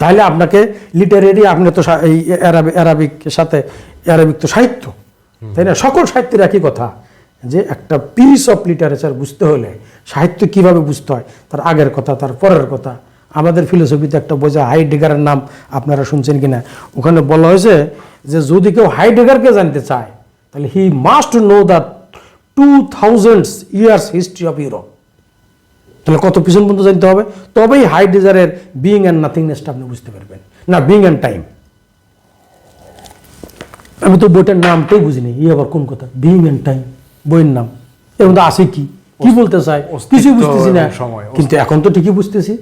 তাহলে আপনাকে লিটারেরি আপনি তো এই অ্যারাবিক অ্যারাবিকের সাথে অ্যারাবিক তো সাহিত্য। তাই না? সকল সাহিত্যের একই কথা, যে একটা পিস অফ লিটারেচার বুঝতে হলে সাহিত্য কীভাবে বুঝতে হয়, তার আগের কথা, তার পরের কথা। আমাদের ফিলোসফিতে একটা বোঝা হাইডেগারের নাম আপনারা শুনছেন কিনা? ওখানে বলা হয়েছে যে যদি কেউ হাইডেগারকে জানতে চায়, তাহলে he must know the two thousands years history of Europe তাহলে কত পিছন পর্যন্ত জানতে হবে? তবেই হাইডেজারের বিইং অ্যান্ড নাথিংনেসটা আপনি বুঝতে পারবেন। না বিইং অ্যান্ড টাইম আমি তো বইটার নামটাই বুঝিনি। ই আবার কোন কথা? বিইং অ্যান্ড টাইম বইয়ের নাম। এর মধ্যে আছে কি? কি বলতে চায়? কিছুই বুঝতেছি না। সময়, কিন্তু এখন তো ঠিকই বুঝতেছি।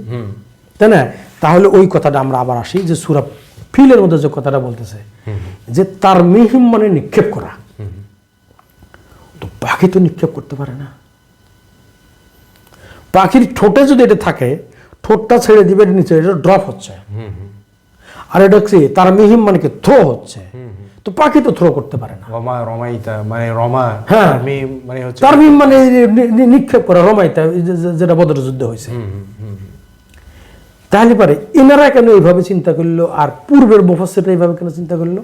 তাই না? তাহলে ওই কথাটা আমরা আবার আসি যে সুরা ফিলের মধ্যে যে কথাটা বলতেছে যে তার মিহিম মানে নিক্ষেপ করা। তো বাকি তো নিক্ষেপ করতে পারে না। পাখির ঠোঁটে যদি এটা থাকে ঠোঁটটা ছেড়ে দিবে নিচে এটা ড্রপ হচ্ছে। আর এটা হচ্ছে তার মিহিম মানে কি থ্রো হচ্ছে তো পাখি তো থ্রো করতে পারে না। রমা রমাইতা মানে রমা হ্যাঁ। মানে হচ্ছে তার মিহিম মানে নিক্ষেপ করা রমাইতা যেটা বদর যুদ্ধ হয়েছে তাহলে পারে এনারা কেন এইভাবে চিন্তা করল? আর পূর্বের মুফাসিররা এইভাবে কেন চিন্তা করল?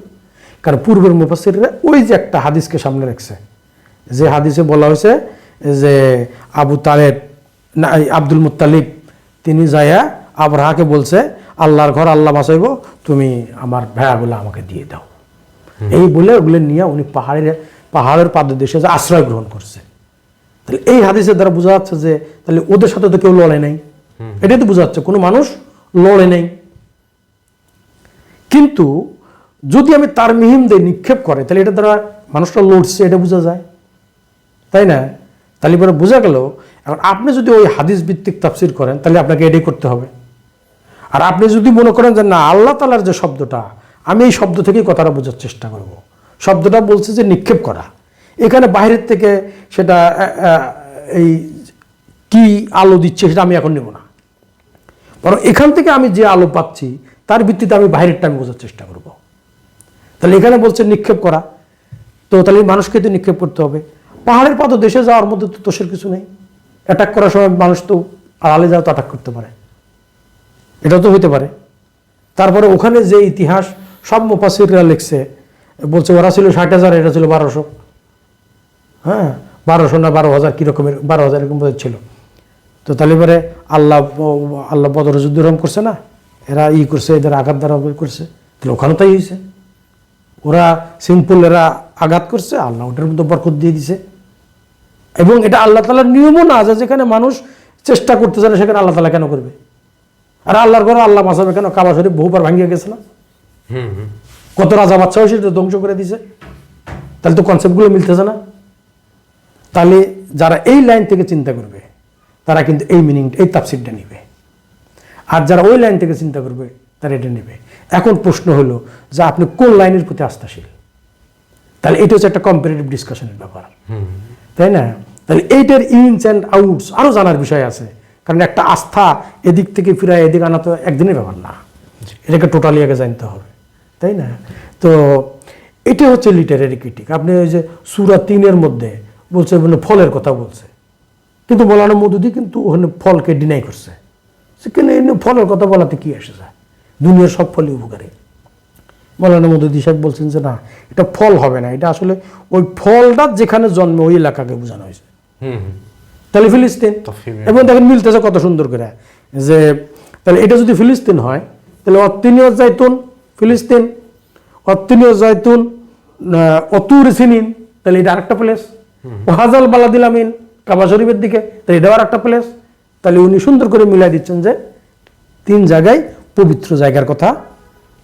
কারণ পূর্বের মুফাসিররা ওই যে একটা হাদিসকে সামনে রাখছে। যে হাদিসে বলা হয়েছে যে আবু তালেব না আব্দুল মুত্তালিব তিনি যাইয়া আবরাহাকে বলছে আল্লাহর ঘর আল্লাহ বাঁচাইব তুমি আমার ভেড়াগুলো আমাকে দিয়ে দাও। এই বলে ওগুলো নিয়ে উনি পাহাড়ের পাহাড়ের পাদদেশে যে আশ্রয় গ্রহণ করছে। তাহলে এই হাদিসের দ্বারা বোঝা যাচ্ছে যে তাহলে ওদের সাথে তো কেউ লড়ে নাই। এটাই তো বোঝা যাচ্ছে কোনো মানুষ লড়ে নাই। কিন্তু যদি আমি তার মিহিম দিয়ে নিক্ষেপ করে তাহলে এটা দ্বারা মানুষটা লড়ছে এটা বোঝা যায়। তাই না? তাহলে পরে বোঝা গেল এখন আপনি যদি ওই হাদিস ভিত্তিক তাফসির করেন, তাহলে আপনাকে এটাই করতে হবে। আর আপনি যদি মনে করেন যে না, আল্লাহ তালার যে শব্দটা, আমি এই শব্দ থেকেই কথাটা বোঝার চেষ্টা করব। শব্দটা বলছে যে নিক্ষেপ করা। এখানে বাইরের থেকে সেটা এই কি আলো দিচ্ছে সেটা আমি এখন নেব না। বরং এখান থেকে আমি যে আলো পাচ্ছি, তার ভিত্তিতে আমি বাইরেরটা আমি বোঝার চেষ্টা করব। তাহলে এখানে বলছে নিক্ষেপ করা। তো তাহলে মানুষকে তো নিক্ষেপ করতে হবে। পাহাড়ের পথ দেশে যাওয়ার মধ্যে তো দোষের কিছু নেই। অ্যাটাক করার সময় মানুষ তো আড়ালে যাও তো অ্যাটাক করতে পারে। এটাও তো হইতে পারে। তারপরে ওখানে যে ইতিহাস, সব মুফাসিররা লিখছে। বলছে ওরা ছিল ষাট হাজার, এটা ছিল বারোশো। হ্যাঁ বারোশো না বারো হাজার কীরকমের বারো হাজার এরকম ছিল। তো তাহলে এবারে আল্লাহ আল্লাহ বদর যুদ্ধ এরকম করছে না? এরা ই করছে, এদের আঘাত দ্বারা করছে। তাহলে ওখানে তাই হয়েছে ওরা সিম্পল এরা আঘাত করছে, আল্লাহ ওটার মধ্যে বরকত দিয়ে দিছে। এবং এটা আল্লাহ তালার নিয়মও না যে যেখানে মানুষ চেষ্টা করতে না সেখানে আল্লাহ তালা কেন করবে? আর আল্লাহর ঘরে আল্লাহ মাসাবে কেন? কাবা শরীফ বহুবার ভাঙিয়ে গেছে না কত রাজা বাচ্চা হয়েছে এটা ধ্বংস করে দিছে। তাহলে তো কনসেপ্টগুলো মিলতেছে না। তাহলে যারা এই লাইন থেকে চিন্তা করবে তারা কিন্তু এই মিনিং এই তাফসিরটা নিবে। আর যারা ওই লাইন থেকে চিন্তা করবে তারা এটা নেবে। এখন প্রশ্ন হলো যে আপনি কোন লাইনের প্রতি আস্থাশীল? তাহলে এটা হচ্ছে একটা কম্পারেটিভ ডিসকাশনের ব্যাপার। তাই না? তাহলে এইটার ইনস অ্যান্ড আউটস আরও জানার বিষয় আছে। কারণ একটা আস্থা এদিক থেকে ফিরায় এদিক আনা তো একদিনের ব্যাপার না। এটাকে টোটালি আগে জানতে হবে তাই না? তো এটা হচ্ছে লিটারেরি ক্রিটিক আপনি ওই যে সুরা তিনের মধ্যে বলছে মানে ফলের কথা বলছে। কিন্তু মৌলানা মধুদি কিন্তু ওখানে ফলকে ডিনাই করছে। সেখানে ফলের কথা বলাতে কি আসে যায়? দুনিয়ার সব ফলই উপকারী। মৌলানা মধুদি সাহেব বলছেন যে না এটা ফল হবে না। এটা আসলে ওই ফলটা যেখানে জন্মে ওই এলাকাকে বোঝানো হয়েছে। তাহলে ফিলিস্তিন। এবং দেখেন মিলতেছে কত সুন্দর করে। যে তাহলে এটা যদি ফিলিস্তিন হয় তাহলে অত্তিনীয় জাইতুন ফিলিস্তিন অত্তিনীয় জাইতুন অতুর সিনিন তাহলে এটা আরেকটা প্লেস ও হাজাল বালাদিল আমিন কাবা শরীফের দিকে তাহলে এটাও আরেকটা প্লেস তাহলে উনি সুন্দর করে মিলাই দিচ্ছেন যে তিন জায়গায় পবিত্র জায়গার কথা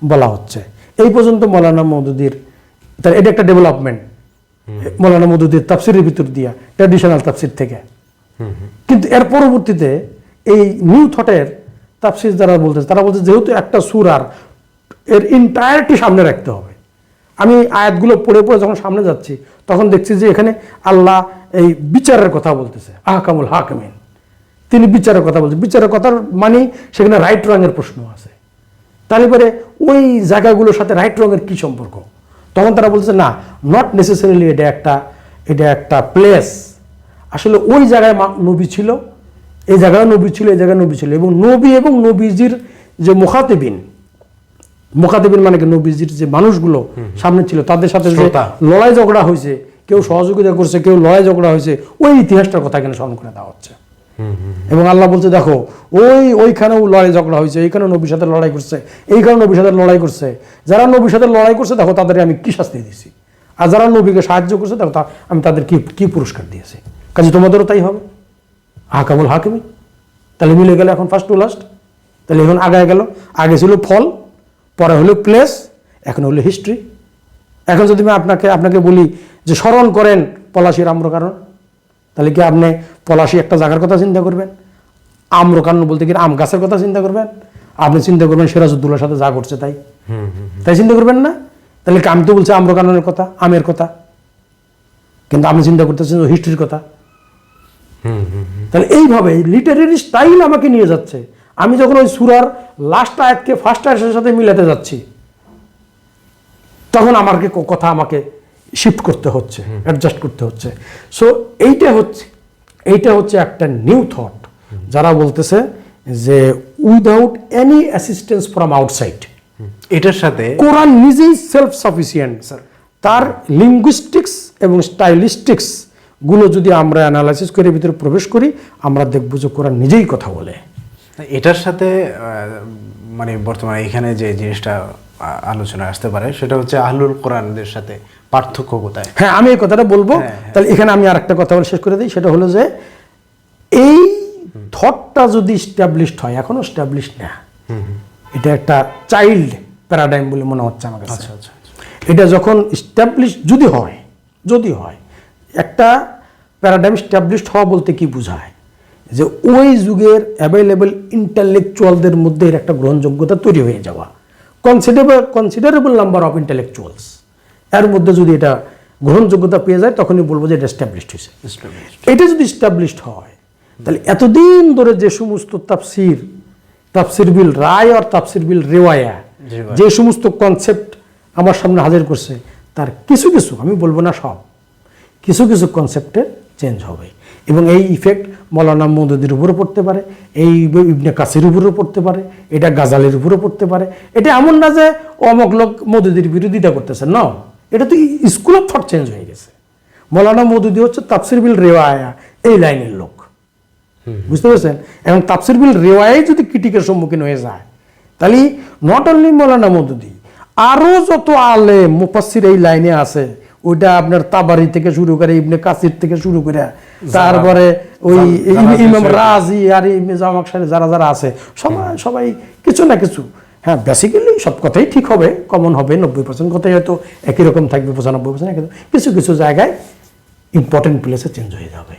বলা হচ্ছে। এই পর্যন্ত মৌলানা মৌদুদির তাহলে এটা একটা ডেভেলপমেন্ট মৌলানা মৌদুদির তাফসিরের ভিতর দিয়া ট্র্যাডিশনাল তাফসির থেকে। কিন্তু এর পরবর্তীতে এই নিউ থটের তাফসির যারা বলতেছে, তারা বলছে যেহেতু একটা সুরার এর ইন্টায়ারটি সামনে রাখতে হবে। আমি আয়াতগুলো পড়ে পড়ে যখন সামনে যাচ্ছি, তখন দেখছি যে এখানে আল্লাহ এই বিচারের কথা বলতেছে, আহকামুল হাকমিন। তিনি বিচারের কথা বলছেন বিচারের কথার মানে সেখানে রাইট রঙের প্রশ্ন আছে। তাহলে পরে ওই জায়গাগুলোর সাথে রাইট রঙের কি সম্পর্ক? তখন তারা বলছে না নট নেসেসারিলি এটা একটা এটা একটা প্লেস আসলে ওই জায়গায় নবী ছিল এই জায়গায় নবী ছিল এই জায়গায় নবী ছিল এবং নবী এবং নবীজির যে মুখাতেবিন মোকাদেবিন মানে কি? নবীজির যে মানুষগুলো সামনে ছিল তাদের সাথে যে লড়াই ঝগড়া হয়েছে কেউ সহযোগিতা করছে কেউ লড়াই ঝগড়া হয়েছে ওই ইতিহাসটার কথা এখানে স্মরণ করে দেওয়া হচ্ছে। এবং আল্লাহ বলছে, দেখো, ওই, ওইখানেও লড়াই ঝগড়া হয়েছে, এইখানেও নবীর সাথে লড়াই করছে এইখানে নবীর সাথে লড়াই করছে। যারা নবীর সাথে লড়াই করছে, দেখো তাদের আমি কি শাস্তি দিয়েছি? আর যারা নবীকে সাহায্য করছে, দেখো আমি তাদের কি কি পুরস্কার দিয়েছি? কাজে তোমাদেরও তাই হবে। হাকাবুল হাকিমি তাহলে মিলে গেল এখন ফার্স্ট টু লাস্ট তাহলে এখন আগায় গেল। আগে ছিল ফল, পরে হলো প্লেস এখন হলো হিস্ট্রি এখন যদি আমি আপনাকে আপনাকে বলি যে স্মরণ করেন পলাশির আম্রকারণ তাহলে কি আপনি পলাশি একটা জায়গার কথা চিন্তা করবেন? আম্রকারণ বলতে কি আম গাছের কথা চিন্তা করবেন? আপনি চিন্তা করবেন সিরাজউদ্দৌলার সাথে যা করছে তাই। তাই চিন্তা করবেন না? তাহলে আমি তো বলছি আম্রকাননের কথা আমের কথা? কিন্তু আপনি চিন্তা করতেছেন হিস্ট্রির কথা। তাহলে এইভাবে লিটারেরি স্টাইল আমাকে নিয়ে যাচ্ছে। আমি যখন ওই সুরার লাস্ট আয়াতকে ফার্স্ট আয়াতের সাথে মিলাতে যাচ্ছি তখন আমাকে কথা আমাকে শিফট করতে হচ্ছে অ্যাডজাস্ট করতে হচ্ছে। সো এইটা হচ্ছে এইটা হচ্ছে একটা নিউ থট যারা বলতেছে যে without any assistance from outside এটার সাথে কোরআন নিজেই সেলফ সাফিসিয়েন্ট স্যার তার লিঙ্গুইস্টিক্স এবং স্টাইলিস্টিক্সগুলো যদি আমরা অ্যানালাইসিস করে ভিতরে প্রবেশ করি আমরা দেখব যে কোরআন নিজেই কথা বলে। এটার সাথে মানে বর্তমানে এখানে যে জিনিসটা আলোচনা আসতে পারে সেটা হচ্ছে আহলুল কোরআনদের সাথে। পার্থক্য কোথায়? হ্যাঁ আমি এই কথাটা বলব। তাহলে এখানে আমি আর একটা কথা বলে শেষ করে দিই। সেটা হলো যে এই থটটা যদি স্ট্যাবলিশড হয় এখনও স্ট্যাবলিশ না এটা একটা চাইল্ড প্যারাডাইম বলে মনে হচ্ছে আমার কাছে। আচ্ছা আচ্ছা এটা যখন স্ট্যাবলিশ যদি হয় যদি হয় একটা প্যারাডাইম স্ট্যাবলিশড হওয়া বলতে কি বোঝায়? যে ওই যুগের অ্যাভেলেবল ইন্টালেকচুয়ালদের মধ্যে এর একটা গ্রহণযোগ্যতা তৈরি হয়ে যাওয়া। Considerable considerable number of intellectuals এর মধ্যে যদি এটা গ্রহণযোগ্যতা পেয়ে যায় তখনই বলব যে এটা স্ট্যাবলিশড হয়েছে। এটা যদি স্টাবলিশড হয় তাহলে এতদিন ধরে যে সমস্ত তাফসির তাফসির বিল রায় আর তাফসির বিল রেওয়ায়া। যে সমস্ত কনসেপ্ট আমার সামনে হাজির করছে তার কিছু কিছু আমি বলব না সব কিছু কিছু কনসেপ্টে চেঞ্জ হবে। এবং এই ইফেক্ট মৌলানা মৌদুদির উপরে পড়তে পারে এই ইবনে কাসির উপরেও পড়তে পারে এটা গাজালের উপরে পড়তে পারে। এটা এমন না যে অমক লোক মৌদুদির বিরোধিতা করতেছে না। এটা তো স্কুল অফ থট চেঞ্জ হয়ে গেছে। মৌলানা মৌদুদি হচ্ছে তাফসির বিল রেওয়ায়া এই লাইনের লোক। বুঝতে পেরেছেন? এবং তাফসির বিল রেওয়ায় যদি ক্রিটিকের সম্মুখীন হয়ে যায় তাহলে নট অনলি মৌলানা মৌদুদি আরও যত আলে মুফাসির এই লাইনে আছে ওইটা আপনার তাবারি থেকে শুরু করে ইবনে কাসির থেকে শুরু করে তারপরে ওই ইম- ইমাম রাজি আর ইবনে জামাক সাহেব যারা যারা আছে সবাই সবাই কিছু না কিছু হ্যাঁ বেসিক্যালি সব কথাই ঠিক হবে কমন হবে, নব্বই পার্সেন্ট কথাই হয়তো একই রকম থাকবে, পঁচানব্বই পার্সেন্ট কিছু কিছু জায়গায় ইম্পর্টেন্ট প্লেসে চেঞ্জ হয়ে যাবে।